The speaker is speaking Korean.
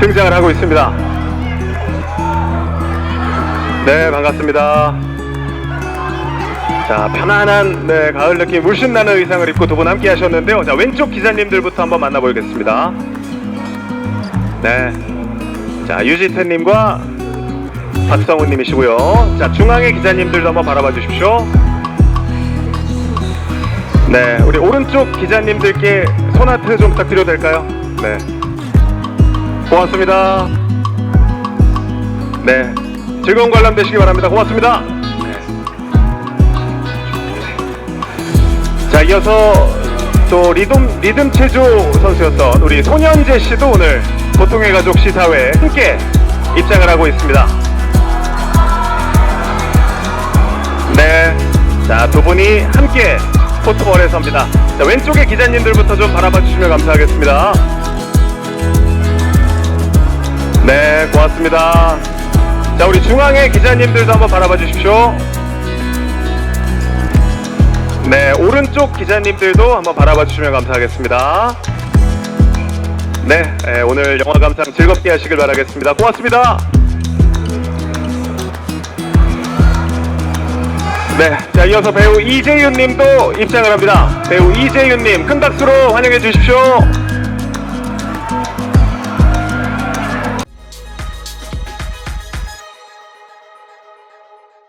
등장을 하고 있습니다. 네, 반갑습니다. 자, 편안한 네, 가을 느낌 물씬 나는 의상을 입고 두 분 함께 하셨는데요. 자, 왼쪽 기자님들부터 한번 만나보겠습니다. 네. 자, 유지태님과 박성훈님이시고요. 자, 중앙의 기자님들도 한번 바라봐 주십시오. 네, 우리 오른쪽 기자님들께 손아트 좀 부탁드려도 될까요? 네. 고맙습니다. 네. 즐거운 관람 되시기 바랍니다. 고맙습니다. 네. 자, 이어서 또 리듬, 리듬 체조 선수였던 우리 손현재 씨도 오늘 보통의 가족 시사회에 함께 입장을 하고 있습니다. 네. 자, 두 분이 함께 포토볼에 섭니다. 자, 왼쪽의 기자님들부터 좀 바라봐 주시면 감사하겠습니다. 네, 고맙습니다. 자, 우리 중앙의 기자님들도 한번 바라봐 주십시오. 네, 오른쪽 기자님들도 한번 바라봐 주시면 감사하겠습니다. 네, 에, 오늘 영화 감상 즐겁게 하시길 바라겠습니다. 고맙습니다. 네, 자 이어서 배우 이재윤 님도 입장을 합니다. 배우 이재윤 님 큰 박수로 환영해 주십시오.